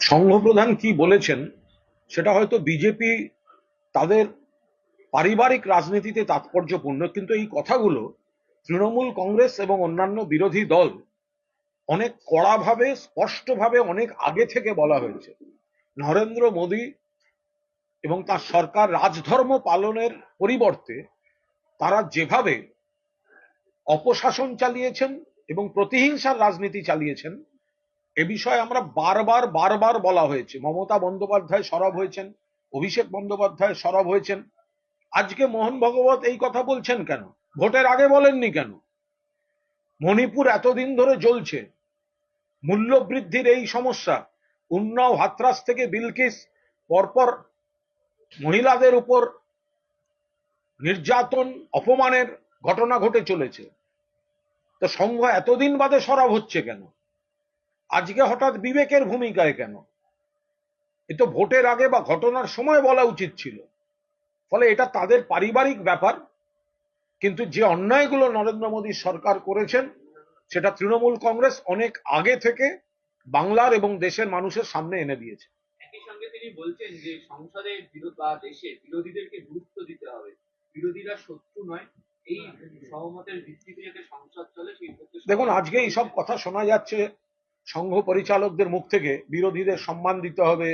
সংঘপ্রধান কি বলেছেন, সেটা হয়তো বিজেপি তাদের পারিবারিক রাজনীতিতে তাৎপর্যপূর্ণ, কিন্তু এই কথাগুলো তৃণমূল কংগ্রেস এবং অন্যান্য বিরোধী দল অনেক কড়াভাবে, স্পষ্টভাবে অনেক আগে থেকে বলা হয়েছে। নরেন্দ্র মোদী এবং তার সরকার রাজধর্ম পালনের পরিবর্তে তারা যেভাবে অপশাসন চালিয়েছেন এবং প্রতিহিংসার রাজনীতি চালিয়েছেন এ বিষয়ে আমরা বারবার বারবার বলা হয়েছে। মমতা বন্দ্যোপাধ্যায় সরব হয়েছেন, অভিষেক বন্দ্যোপাধ্যায় সরব হয়েছেন। আজকে মোহন ভগবত এই কথা বলছেন কেন? ভোটের আগে বলেননি কেন? মণিপুর এতদিন ধরে জ্বলছে। মূল্য বৃদ্ধির এই সমস্যা, উন্নাও হাতরাস থেকে বিলকিস, পরপর মহিলাদের উপর নির্যাতন, অপমানের ঘটনা ঘটে চলেছে। তো সংঘ এতদিন বাদে সরব হচ্ছে কেন? আজকে হঠাৎ বিবেকের ভূমিকায় কেন? এ তো ভোটের আগে বা ঘটনার সময় বলা উচিত ছিল। ফলে এটা তাদের পারিবারিক ব্যাপার। কিন্তু যে অন্যায়গুলো নরেন্দ্র মোদী সরকার করেছেন সেটা তৃণমূল কংগ্রেস অনেক আগে থেকে বাংলার এবং দেশের মানুষের সামনে এনে দিয়েছে। একই সঙ্গে তিনি বলছেন যে সংসদে বিরোধ বা দেশে বিরোধীদেরকে গুরুত্ব দিতে হবে। বিরোধীরা শত্রু নয়। এই সহমতের ভিত্তিতে যাতে সংসদ চলে সেই দেখুন আজকে এইসব কথা শোনা যাচ্ছে সংঘ পরিচালকদের মুখ থেকে বিরোধীদের সম্মান দিতে হবে,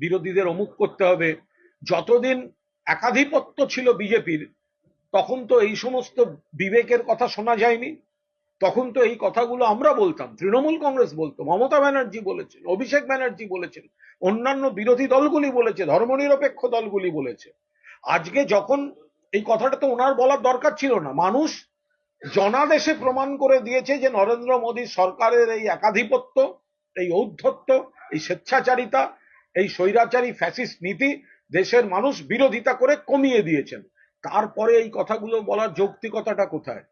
বিরোধীদের অমুক করতে হবে। যতদিন একাধিপত্য ছিল বিজেপির, তখন তো এই সমস্ত বিবেকের কথা শোনা যায়নি। তখন তো এই কথাগুলো আমরা বলতাম, তৃণমূল কংগ্রেস বলতো, মমতা ব্যানার্জি বলেছেন, অভিষেক ব্যানার্জি বলেছেন, অন্যান্য বিরোধী দলগুলি বলেছে, ধর্মনিরপেক্ষ দলগুলি বলেছে। আজকে যখন এই কথাটা তো ওনার বলার দরকার ছিল না, মানুষ জনাদেশে প্রমাণ করে দিয়েছে যে নরেন্দ্র মোদী সরকারের এই একাধিপত্য, এই ঔদ্ধত্য, এই স্বেচ্ছাচারিতা, এই স্বৈরাচারী ফ্যাসিস্ট নীতি দেশের মানুষ বিরোধিতা করে কমিয়ে দিয়েছেন। তারপরে এই কথাগুলো বলার যৌক্তিকতাটা কোথায়?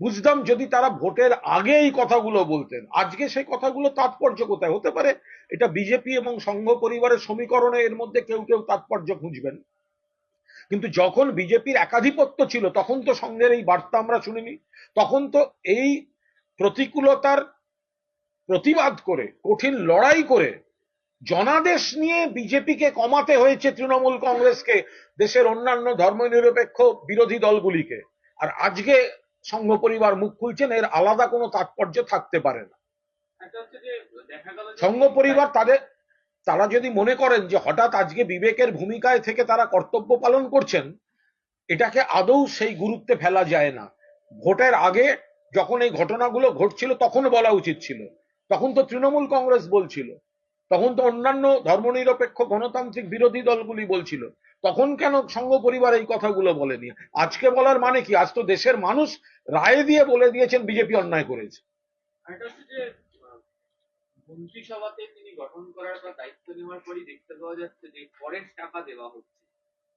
বুঝতাম যদি তারা ভোটের আগে এই কথাগুলো বলতেন। আজকে সেই কথাগুলো তাৎপর্য কোথায়? হতে পারে এটা বিজেপি এবং সংঘ পরিবারের সমীকরণে এর মধ্যে কেউ কেউ তাৎপর্য খুঁজবেন। কিন্তু যখন বিজেপির একাধিপত্য ছিল তখন তো সঙ্গের এই বার্তা আমরা শুনিনি। তখন তো এই প্রতিকূলতার প্রতিবাদ করে কঠিন লড়াই করে জনাদেশ নিয়ে বিজেপিকে কমাতে হয়েছে তৃণমূল কংগ্রেসকে দেশের অন্যান্য ধর্মনিরপেক্ষ বিরোধী দলগুলিকে। আর আজকে সংঘ পরিবার মুখ খুলছেন এর আলাদা কোনো তাৎপর্য থাকতে পারে না। সংঘ পরিবার তাদের তারা যদি মনে করেন যে হঠাৎ আজকে বিবেকের ভূমিকায় থেকে তারা কর্তব্য পালন করছেন, এটাকে আদৌ সেই গুরুত্বে ফেলা যায় না। ভোটের আগে যখন এই ঘটনাগুলো ঘটছিল, তখন বলা উচিত ছিল। তখন তো তৃণমূল কংগ্রেস বলছিল। তখন তো অন্যান্য ধর্মনিরপেক্ষ গণতান্ত্রিক বিরোধী দলগুলি বলছিল। তখন কেন সংঘ পরিবার এই কথাগুলো বলেনি? আজকে বলার মানে কি? আজ তো দেশের মানুষ রায় দিয়ে বলে দিয়েছেন, বিজেপি অন্যায় করেছে। মন্ত্রিসভাতে তিনি গঠন করার পর দায়িত্ব নেওয়ার পরই দেখতে পাওয়া যাচ্ছে যে করের টাকা দেওয়া হচ্ছে।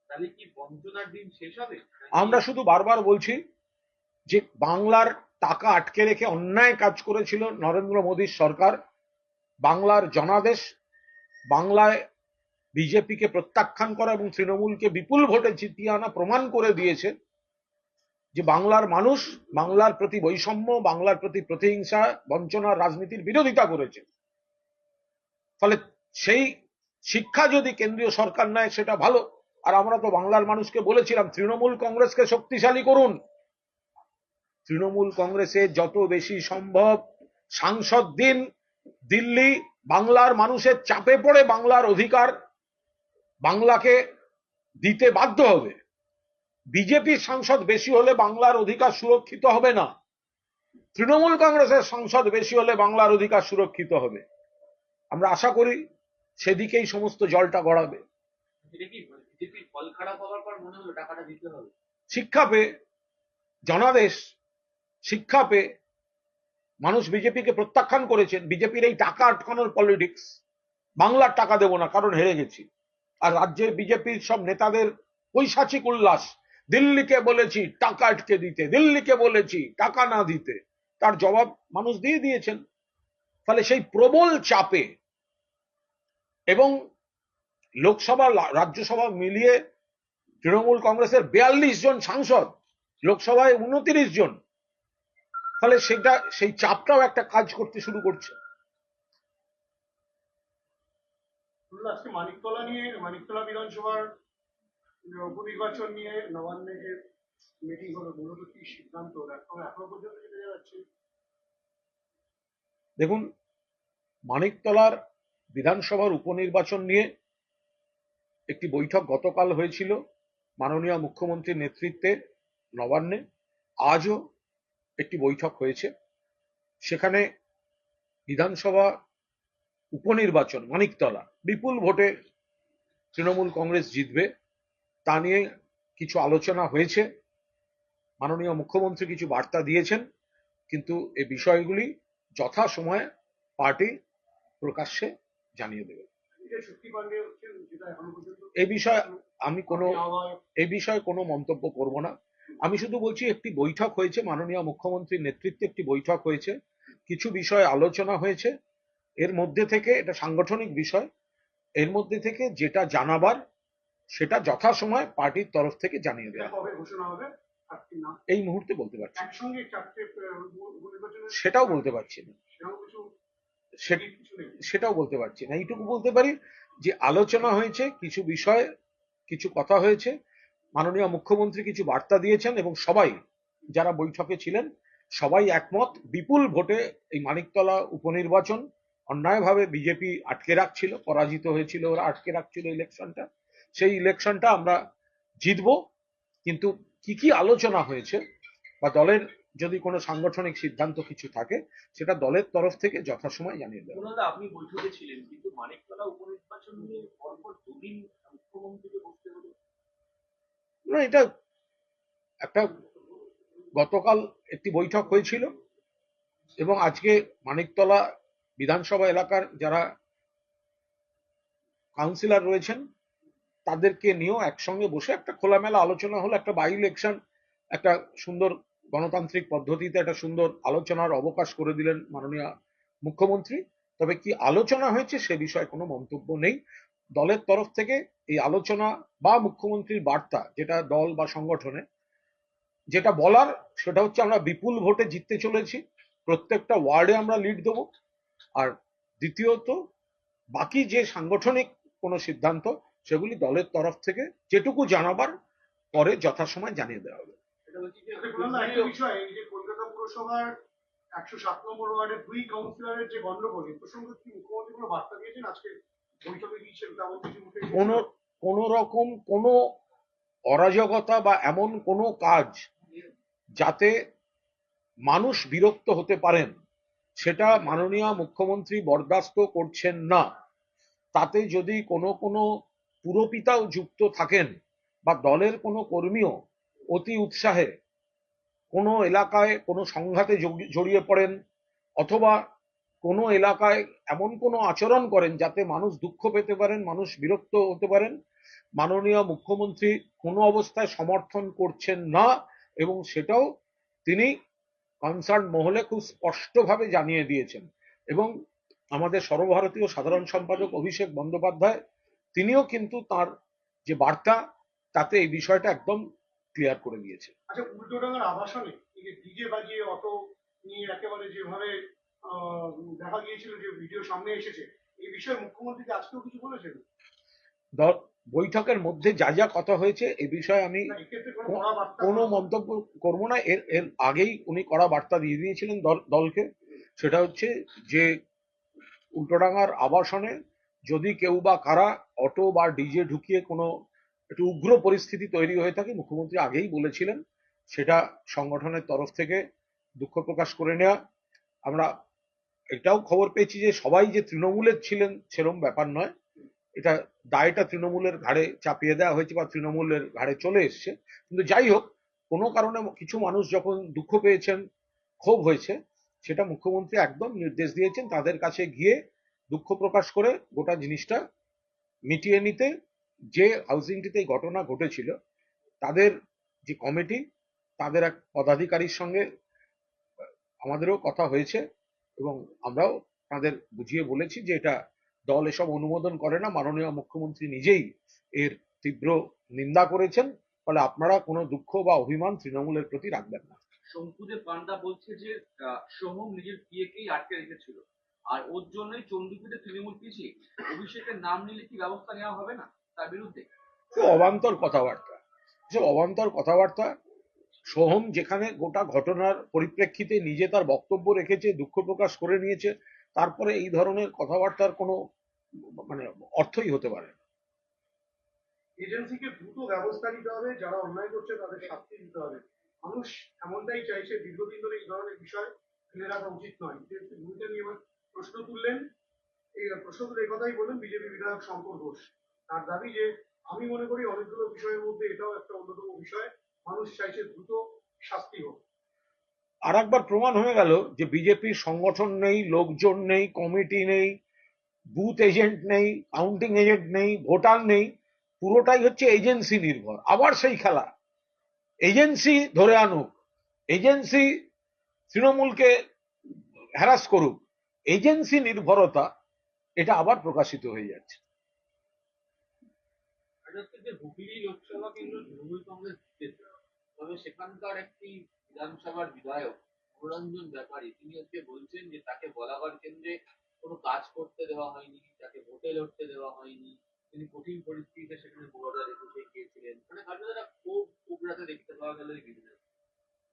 তাহলে কি বঞ্চনার দিন শেষ হবে? আমরা শুধু বারবার বলছি যে বাংলার টাকা আটকে রেখে অন্যায় কাজ করেছিল নরেন্দ্র মোদীর সরকার, বাংলার জনাদেশ, বাংলায় বিজেপিকে প্রত্যাখ্যান করা এবং তৃণমূলকে বিপুল ভোটে জিতিয়ে আনা প্রমাণ করে দিয়েছে যে বাংলার মানুষ, বাংলার প্রতি বৈষম্য, বাংলার প্রতি প্রতিহিংসা, বঞ্চনার রাজনীতির বিরোধিতা করেছে। ফলে সেই শিক্ষা যদি কেন্দ্রীয় সরকার নেয়, সেটা ভালো। আর আমরা তো বাংলার মানুষকে বলেছিলাম, তৃণমূল কংগ্রেসকে শক্তিশালী করুন। তৃণমূল কংগ্রেসে যত বেশি সম্ভব সাংসদ দিন, দিল্লি বাংলার মানুষের চাপে পড়ে বাংলার অধিকার, বাংলাকে দিতে বাধ্য হবে। বিজেপির সাংসদ বেশি হলে বাংলার অধিকার সুরক্ষিত হবে না। তৃণমূল কংগ্রেসের সংসদ বেশি হলে বাংলার অধিকার সুরক্ষিত হবে। আমরা আশা করি সেদিকেই সমস্ত জলটা গড়াবে। মনে শিক্ষা পেয়ে জনাদেশ শিক্ষা পেয়ে মানুষ বিজেপিকে প্রত্যাখ্যান করেছেন। বিজেপির এই টাকা আটকানোর পলিটিক্স বাংলার টাকা দেব না কারণ হেরে গেছি। আর রাজ্যের বিজেপির সব নেতাদের পৈশাচিক উল্লাস দিল্লিকে বলেছি টাকা আটকে দিতে দিল্লিকে বলেছি টাকা না দিতে তার জবাব মানুষ দিয়ে দিয়েছেন। ফলে সেই প্রবল চাপে এবং লোকসভা রাজ্যসভা মিলিয়ে তৃণমূল কংগ্রেসের বিয়াল্লিশ জন সাংসদ লোকসভায় উনত্রিশ জন। ফলে সেটা সেই চাপটাও একটা কাজ করতে শুরু করছে। আজকে মানিকতলা নিয়ে মানিকতলা বিধানসভার উপনির্বাচন নিয়ে নবান্নে যে মিটিং হলো মূলত কি সিদ্ধান্ত? এখনও পর্যন্ত যেটা যাচ্ছে। দেখুন মানিকতলার বিধানসভার উপনির্বাচন নিয়ে একটি বৈঠক গতকাল হয়েছিল মাননীয় মুখ্যমন্ত্রীর নেতৃত্বে নবান্নে। আজও একটি বৈঠক হয়েছে। সেখানে বিধানসভা উপনির্বাচন মানিকতলা বিপুল ভোটে তৃণমূল কংগ্রেস জিতবে তা নিয়ে কিছু আলোচনা হয়েছে। মাননীয় মুখ্যমন্ত্রী কিছু বার্তা দিয়েছেন, কিন্তু এই বিষয়গুলি যথাসময়ে পার্টি প্রকাশ্যে জানিয়ে দেবে। এই বিষয়ে আমি কোনো এই বিষয়ে কোনো মন্তব্য করব না। আমি শুধু বলছি একটি বৈঠক হয়েছে মাননীয় মুখ্যমন্ত্রীর নেতৃত্বে একটি বৈঠক হয়েছে। কিছু বিষয়ে আলোচনা হয়েছে। এর মধ্যে থেকে এটা সাংগঠনিক বিষয় এর মধ্যে থেকে যেটা জানাবার সেটা যথাসময় পার্টির তরফ থেকে জানিয়ে দেওয়া। এই মুহূর্তে বলতে পারছি সেটাও বলতে পারছি না। সেটাও বলতে পারছি না। এইটুকু বলতে পারি যে আলোচনা হয়েছে, কিছু বিষয়ে, কিছু কথা হয়েছে, মাননীয় মুখ্যমন্ত্রী কিছু বার্তা দিয়েছেন এবং সবাই যারা বৈঠকে ছিলেন, সবাই একমত, বিপুল ভোটে এই মানিকতলা উপনির্বাচন অন্যায়ভাবে বিজেপি আটকে রাখছিল, পরাজিত হয়েছিল, ওরা আটকে রাখছিল ইলেকশনটা। সেই ইলেকশনটা আমরা জিতবো, কিন্তু কি কি আলোচনা হয়েছে বা দলের যদি কোনো সাংগঠনিক সিদ্ধান্ত কিছু থাকে সেটা দলের তরফ থেকে যথাসময় জানিয়ে। কুণালদা আপনি বৈঠকে ছিলেন কিন্তু মানিকতলা উপনির্বাচন নিয়ে পরপর দুদিন মুখ্যমন্ত্রীকে বসতে হলো না এটা একটা গতকাল একটি বৈঠক হয়েছিল এবং আজকে মানিকতলা বিধানসভা এলাকার যারা কাউন্সিলর রয়েছেন তাদেরকে নিয়েও একসঙ্গে বসে একটা খোলামেলা আলোচনা হলো একটা বাই ইলেকশন একটা সুন্দর গণতান্ত্রিক পদ্ধতিতে একটা সুন্দর আলোচনার অবকাশ করে দিলেন মাননীয় মুখ্যমন্ত্রী। তবে কি আলোচনা হয়েছে সে বিষয়ে কোনো মন্তব্য নেই। দলের তরফ থেকে এই আলোচনা বা মুখ্যমন্ত্রীর বার্তা, যেটা দল বা সংগঠনে, যেটা বলার, সেটা হচ্ছে আমরা বিপুল ভোটে জিততে চলেছি। প্রত্যেকটা ওয়ার্ডে আমরা লিড দেবো। আর দ্বিতীয়ত, বাকি যে সাংগঠনিক কোনো সিদ্ধান্ত, সেগুলি দলের তরফ থেকে যেটুকু জানাবার পরে যথাসময় জানিয়ে দেওয়া হবে। কোনো রকম কোনো অরাজকতা বা এমন কোনো কাজ যাতে মানুষ বিরক্ত হতে পারেন, সেটা মাননীয় মুখ্যমন্ত্রী বরদাস্ত করছেন না। তাতে যদি কোনো কোনো পুরপিতাও যুক্ত থাকেন বা দলের কোনো কর্মীও অতি উৎসাহে কোনো এলাকায় কোনো সংঘাতে জড়িয়ে পড়েন অথবা কোনো এলাকায় এমন কোনো আচরণ করেন যাতে মানুষ দুঃখ পেতে পারেন, মানুষ বিরক্ত হতে পারেন। মাননীয় মুখ্যমন্ত্রী কোনো অবস্থায় সমর্থন করছেন না এবং সেটাও তিনি কনসার্ন মহলে খুব স্পষ্টভাবে জানিয়ে দিয়েছেন এবং আমাদের সর্বভারতীয় সাধারণ সম্পাদক অভিষেক বন্দ্যোপাধ্যায়, তিনিও কিন্তু তার যে বার্তা, তাতে এই বিষয়টা একদম ক্লিয়ার করে দিয়েছে। আচ্ছা উল্টোডাঙ্গার আবাসনে ডিজে বাজিয়ে অটো নিয়ে একেবারে যেভাবে দেখা গিয়েছিল যে ভিডিও সামনে এসেছে এই বিষয়ে মুখ্যমন্ত্রীকে আজকেও কিছু বলেছেন? বৈঠকের মধ্যে যা যা কথা হয়েছে এ বিষয়ে আমি কোনো মন্তব্য করব না। এর এর আগেই উনি কড়া বার্তা দিয়ে দিয়েছিলেন দলকে। সেটা হচ্ছে যে উল্টোডাঙ্গার আবাসনে যদি কেউ বা কারা অটো বা ডিজে ঢুকিয়ে কোনো একটু উগ্র পরিস্থিতি তৈরি হয়ে থাকে। মুখ্যমন্ত্রী আগেই বলেছিলেন সেটা সংগঠনের তরফ থেকে দুঃখ প্রকাশ করে নেওয়া আমরা এটাও খবর পেয়েছি যে সবাই যে তৃণমূলের ছিলেন সেরম ব্যাপার নয়। এটা দায়টা তৃণমূলের ঘাড়ে চাপিয়ে দেওয়া হয়েছে বা তৃণমূলের ঘাড়ে চলে এসছে। কিন্তু যাই হোক, কোনো কারণে কিছু মানুষ যখন দুঃখ পেয়েছেন, ক্ষোভ হয়েছে, সেটা মুখ্যমন্ত্রী একদম নির্দেশ দিয়েছেন। তাদের কাছে গিয়ে দুঃখ প্রকাশ করে গোটা জিনিসটা মিটিয়ে নিতে যে হাউজিংটিতে এই ঘটনা ঘটেছিল, তাদের যে কমিটি তাদের এক পদাধিকারীর সঙ্গে আমাদেরও কথা হয়েছে এবং আমরাও তাদের বুঝিয়ে বলেছি যে এটা দল এসব অনুমোদন করে না। মাননীয় মুখ্যমন্ত্রী নিজেই এর তীব্র নিন্দা করেছেন, ফলে আপনারা কোনো দুঃখ বা অভিমান তৃণমূলের প্রতি রাখবেন না। শঙ্কুদেব পান্ডা বলছে যে সোহম নিজের বিয়েকেই আটকে রেখেছিল। আর ওর জন্যই চণ্ডীপুরে তৃণমূল পিছিয়ে। অভিষেকের নাম নিলে কি ব্যবস্থা নেওয়া হবে না? তার বিরুদ্ধে। অবান্তর কথাবার্তা। অবান্তর কথাবার্তা সোহম যেখানে গোটা ঘটনার পরিপ্রেক্ষিতে নিজে তার বক্তব্য রেখেছে দুঃখ প্রকাশ করে নিয়েছে তারপরে এই ধরনের কথাবার্তার কোনো মানে অর্থই হতে পারে এজেন্সিকে দ্রুত ব্যবস্থা নিতে হবে যারা অন্যায় করছে তাদের শাস্তি দিতে হবে। মানুষ এমনটাই চাইছে দীর্ঘদিন ধরে এই ধরনের বিষয় ফেলে রাখা উচিত নয়। এজেন্সি ভূমিকা নিয়ে প্রশ্ন তুললেন এই প্রশ্ন তুলে কথাই বললেন বিজেপি বিধায়ক শঙ্কর ঘোষ। তার দাবি যে, আমি মনে করি অনেকগুলো বিষয়ের মধ্যে এটাও একটা অন্যতম বিষয়, মানুষ চাইছে দ্রুত শাস্তি হোক। আর একবার প্রমাণ হয়ে গেল যে বিজেপির সংগঠন নেই, লোকজন নেই, কমিটি নেই, বুথ এজেন্ট নেই, কাউন্টিং এজেন্ট নেই, ভোটার নেই, পুরোটাই হচ্ছে এজেন্সি নির্ভর। আবার সেই খেলা। এজেন্সি ধরে আনুক, এজেন্সি তৃণমূলকে হ্যারাস করুক, এজেন্সি নির্ভরতা, এটা আবার প্রকাশিত হয়ে যাচ্ছে। হচ্ছে যে হুগলি লোকসভা কেন্দ্র তৃণমূল কংগ্রেস জিতেছে। তবে সেখানকার একটি বিধানসভার বিধায়ক মনোরঞ্জন ব্যাপারী তিনি হচ্ছে বলছেন যে তাকে বলাগড় কেন্দ্রে কোনো কাজ করতে দেওয়া হয়নি তাকে ভোটে লড়তে দেওয়া হয়নি। তিনি কঠিন পরিস্থিতিতে সেখানে বড়রা রেখে গিয়েছিলেন। মানে খুব দেখতে পাওয়া গেল এই বিধায়ক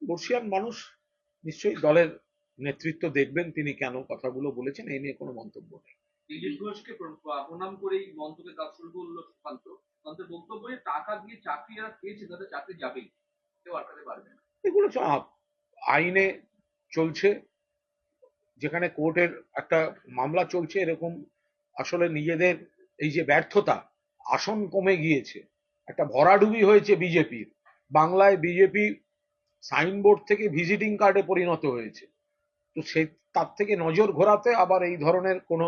বর্ষিয়ান মানুষ নিশ্চয়ই দলের নেতৃত্ব দেখবেন তিনি কেন কথাগুলো বলেছেন এই নিয়ে কোনো মন্তব্য নেই। দিলীপ ঘোষকে প্র- প্রণাম করেই মন্তব্যের কাজ শুরু করল সুকান্ত। সুকান্তের বক্তব্য টাকা দিয়ে চাকরি পেয়েছে তাদের চাকরি যাবেই। কেউ আটকাতে পারবে না। এগুলো আইনে চলছে, যেখানে কোর্টের একটা মামলা চলছে, এরকম আসলে নিজেদের এই যে ব্যর্থতা, আসন কমে গিয়েছে। একটা ভরাডুবি হয়েছে বিজেপির। বাংলায় বিজেপি সাইনবোর্ড থেকে ভিজিটিং কার্ডে পরিণত হয়েছে। তো সে তার থেকে নজর ঘোরাতে আবার এই ধরনের কোনো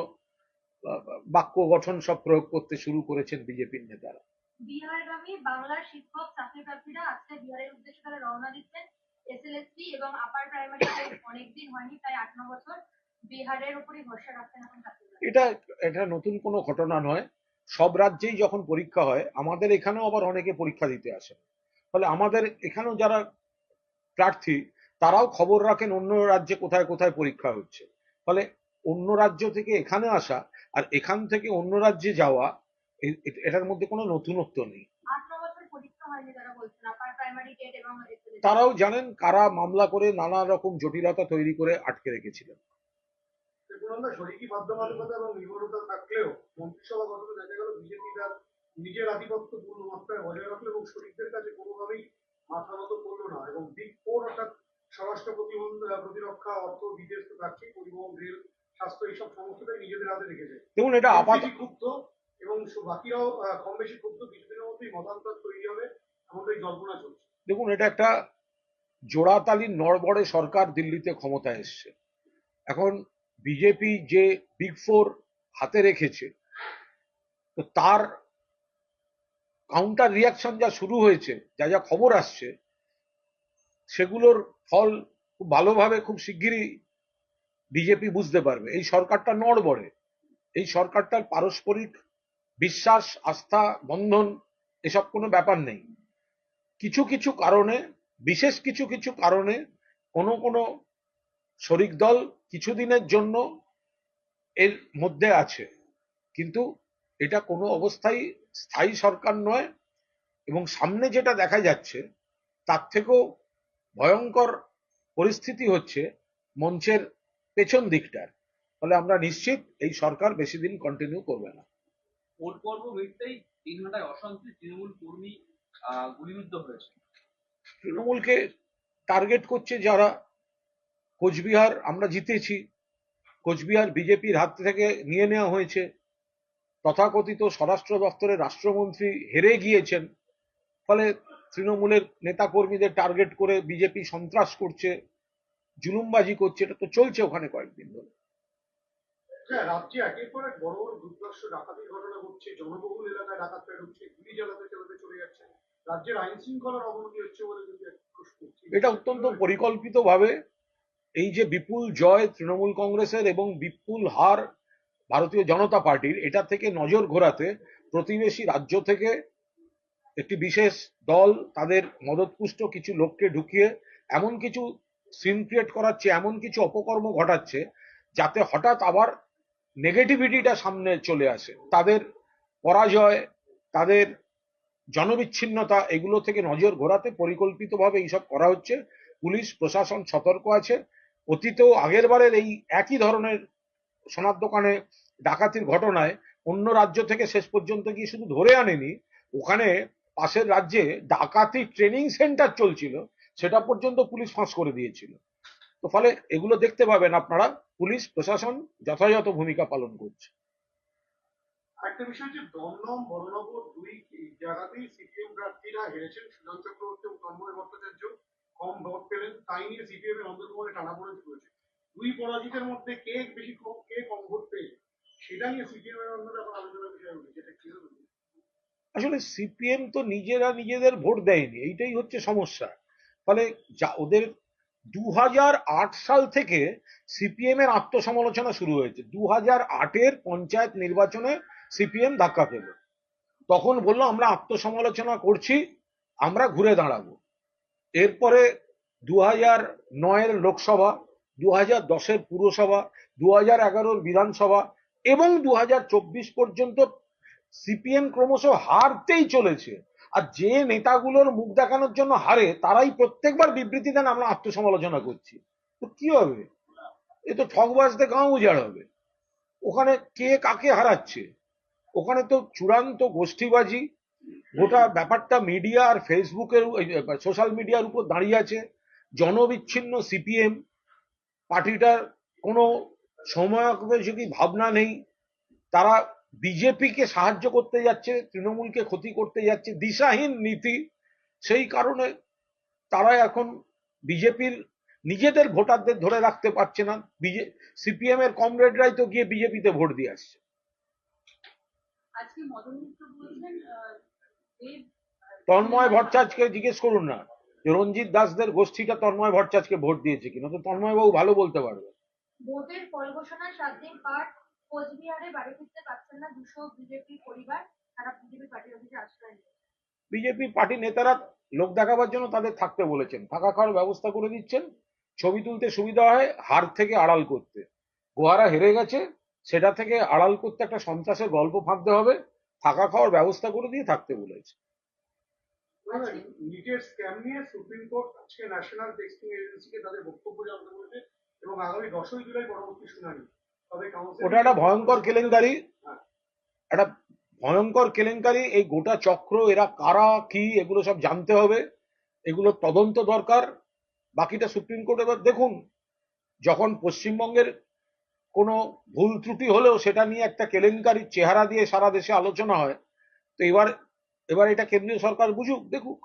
বাক্য গঠন সব প্রয়োগ করতে শুরু করেছেন বিজেপির নেতারা। বিহারগামী বাংলার শিক্ষক প্রার্থীরা আজকে বিহারের উদ্দেশ্যে তারা রওনা দিচ্ছেন এবং আপার প্রাইমারি অনেকদিন হয়নি প্রায় আট ন বছর বিহারের উপরই ভরসা রাখছেন এখন এটা এটা নতুন কোনো ঘটনা নয়। সব রাজ্যেই যখন পরীক্ষা হয় আমাদের এখানেও আবার অনেকে পরীক্ষা দিতে আসেন। ফলে আমাদের এখানেও যারা প্রার্থী তারাও খবর রাখেন অন্য রাজ্যে কোথায় কোথায় পরীক্ষা হচ্ছে। ফলে অন্য রাজ্য থেকে এখানে আসা আর এখান থেকে অন্য রাজ্যে যাওয়া এটার মধ্যে কোনো নতুনত্ব নেই। তারাও জানেন কারা মামলা করে নানা রকম জটিলতা তৈরি করে আটকে রেখেছিলেন। নিজের আধিপত্য পূর্ণ মাত্রায় বজায় রাখল এবং শরিকদের কাছে কোনোভাবেই মাথা নত করল না। এবং বিগ ফোর অর্থাৎ স্বরাষ্ট্র প্রতিরক্ষা অর্থ বিদেশ তো থাকছেই পরিবহন রেল স্বাস্থ্য এইসব সমস্তটাই নিজেদের হাতে রেখেছে। দেখুন এটা আপাত ক্ষুব্ধ এবং বাকিরাও কম বেশি ক্ষুব্ধ কিছুদিনের মধ্যেই মতান্তর তৈরি হবে এমনটাই জল্পনা চলছে। দেখুন এটা একটা জোড়াতালির নড়বড়ে সরকার দিল্লিতে ক্ষমতায় এসছে। এখন বিজেপি যে বিগ ফোর হাতে রেখেছে তো তার কাউন্টার রিয়াকশন যা শুরু হয়েছে যা যা খবর আসছে সেগুলোর ফল খুব ভালোভাবে খুব শিগগিরই বিজেপি বুঝতে পারবে। এই সরকারটা নড়বড়ে। এই সরকারটার পারস্পরিক বিশ্বাস, আস্থা, বন্ধন, এসব কোনো ব্যাপার নেই। কিছু কিছু কারণে, বিশেষ কিছু কিছু কারণে কোনো কোনো শরিক দল কিছুদিনের জন্য এর মধ্যে আছে। কিন্তু এটা কোনো অবস্থায় স্থায়ী সরকার নয় এবং সামনে যেটা দেখা যাচ্ছে, তার থেকেও ভয়ঙ্কর পরিস্থিতি হচ্ছে মঞ্চের পেছন দিকটার। ফলে আমরা নিশ্চিত এই সরকার বেশি দিন কন্টিনিউ করবে না। ভোট পর্ব মিটতেই তিন ঘন্টায় অশান্তি তৃণমূল কর্মী গুলিবিদ্ধ হয়েছে। তৃণমূলকে টার্গেট করছে যারা কোচবিহার আমরা জিতেছি। কোচবিহার বিজেপির হাত থেকে নিয়ে নেওয়া হয়েছে। তথাকথিত স্বরাষ্ট্র দপ্তরের রাষ্ট্রমন্ত্রী হেরে গিয়েছেন। ফলে তৃণমূলের নেতাকর্মীদের টার্গেট করে বিজেপি সন্ত্রাস করছে। জুলুমবাজি করছে এটা তো চলছে ওখানে কয়েকদিন ধরে হ্যাঁ রাজ্যে একের পর এক বড় বড় দুর্দর্শ ডাকাতির ঘটনা ঘটছে জনবহুল এলাকায় ডাকাতরা ঢুকছে গুলি চালাতে চালাতে চলে যাচ্ছে রাজ্যের আইন শৃঙ্খলার অবনতি হচ্ছে বলে কিন্তু এক প্রশ্ন উঠছে। এটা অত্যন্ত পরিকল্পিতভাবে এই যে বিপুল জয় তৃণমূল কংগ্রেসের এবং বিপুল হার ভারতীয় জনতা পার্টির এটা থেকে নজর ঘোরাতে প্রতিবেশী রাজ্য থেকে একটি বিশেষ দল তাদের মদতপুষ্ট কিছু লোককে ঢুকিয়ে এমন কিছু সিন ক্রিয়েট করাচ্ছে, এমন কিছু অপকর্ম ঘটাচ্ছে, যাতে হঠাৎ আবার নেগেটিভিটিটা সামনে চলে আসে। তাদের পরাজয়, তাদের জনবিচ্ছিন্নতা, এগুলো থেকে নজর ঘোরাতে পরিকল্পিতভাবে এইসব করা হচ্ছে। পুলিশ, প্রশাসন সতর্ক আছে। অতীতেও আগের বারের এই একই ধরনের সোনার দোকানে ডাকাতির ঘটনায় অন্য রাজ্য থেকে শেষ পর্যন্ত গিয়ে শুধু ধরে আনেনি, ওখানে পাশের রাজ্যে ডাকাতি ট্রেনিং সেন্টার চলছিল। সেটা পর্যন্ত পুলিশ ফাঁস করে দিয়েছিল। তো ফলে এগুলো দেখতে পাবেন আপনারা পুলিশ প্রশাসন যথাযথ ভূমিকা পালন করছে। একটা বিষয় হচ্ছে দমদম বড়নগর দুই জায়গাতেই সিপিএম প্রার্থীরা হেরেছেন সুজন চক্রবর্তী এবং তন্ময় ভট্টাচার্য। কম ভোট পেলেন তাই নিয়ে সিপিএম এর অন্তর্গত টানাপোড়েন চলেছে দুই পরাজিতের মধ্যে কে বেশি কম কে কম ভোট পেয়ে সেটা নিয়ে সিপিএম এর অন্তর্গত এখন আলোচনার বিষয় উঠেছে এটা কি আসলে সিপিএম তো নিজেরা নিজেদের ভোট দেয়নি এইটাই হচ্ছে সমস্যা। ফলে যা ওদের দু হাজার আট সাল থেকে সিপিএম এর আত্মসমালোচনা শুরু হয়েছে। দু হাজার আটের পঞ্চায়েত নির্বাচনে সিপিএম ধাক্কা পেল তখন বলল, আমরা আত্মসমালোচনা করছি, আমরা ঘুরে দাঁড়াবো। এরপরে দু হাজার নয়ের লোকসভা দু হাজার দশের পুরসভা দু হাজার এগারোর বিধানসভা এবং দু হাজার চব্বিশ পর্যন্ত সিপিএম ক্রমশ হারতেই চলেছে। আর যে নেতাগুলোর মুখ দেখানোর জন্য হারে, তারাই প্রত্যেকবার বিবৃতি দেন আমরা আত্মসমালোচনা করছি। তো কি হবে? এ তো ঠকবাজতে গাঁ উজাড় হবে। ওখানে কে কাকে হারাচ্ছে? ওখানে তো চূড়ান্ত গোষ্ঠীবাজি। গোটা ব্যাপারটা মিডিয়া আর ফেসবুকের সোশ্যাল মিডিয়ার উপর দাঁড়িয়ে আছে। জনবিচ্ছিন্ন সিপিএম পার্টিটার কোনো সময়োপযোগী ভাবনা নেই। তারা বিজেপিকে সাহায্য করতে যাচ্ছে তৃণমূলকে ক্ষতি করতে যাচ্ছে দিশাহীন নীতি সেই কারণে তারা এখন বিজেপির নিজেদের ভোটারদের ধরে রাখতে পারছে না। বিজে সিপিএম এর কমরেডরাই তো গিয়ে বিজেপিতে ভোট দিয়ে আসছে। তন্ময় ভট্টাচার্যকে জিজ্ঞেস করুন না যে রঞ্জিত দাসদের গোষ্ঠীটা তন্ময় ভট্টাচার্যকে ভোট দিয়েছে কিনা। তো তন্ময় বাবু ভালো বলতে পারবে ভোটের ফল ঘোষণার সাত দিন পার কোচবিহারে বাড়ি ফিরতে পারছেন না দুশো বিজেপি পরিবার তারা বিজেপি পার্টির অফিসে আশ্রয় বিজেপি পার্টি নেতারা লোক দেখাবার জন্য তাদের থাকতে বলেছেন। থাকা খাওয়ার ব্যবস্থা করে দিচ্ছেন ছবি তুলতে সুবিধা হয় হার থেকে আড়াল করতে। গোহারা হেরে গেছে সেটা থেকে আড়াল করতে একটা সন্ত্রাসের গল্প ফাঁকতে হবে থাকা খাওয়ার ব্যবস্থা করে দিয়ে থাকতে বলেছে। নিটের স্ক্যাম নিয়ে সুপ্রিম কোর্ট আজকে ন্যাশনাল টেস্টিং এজেন্সিকে তাদের বক্তব্য জানতে বলেছে এবং আগামী দশই জুলাই পরবর্তী শুনানি। ওটা একটা ভয়ঙ্কর কেলেঙ্কারি। একটা ভয়ঙ্কর কেলেঙ্কারি। এই গোটা চক্র এরা কারা কি এগুলো সব জানতে হবে। এগুলো তদন্ত দরকার। বাকিটা সুপ্রিম কোর্ট এবার দেখুন যখন পশ্চিমবঙ্গের কোনো ভুল ত্রুটি হলেও সেটা নিয়ে একটা কেলেঙ্কারির চেহারা দিয়ে সারা দেশে আলোচনা হয় তো এবার এবার এটা কেন্দ্রীয় সরকার বুঝুক দেখুক।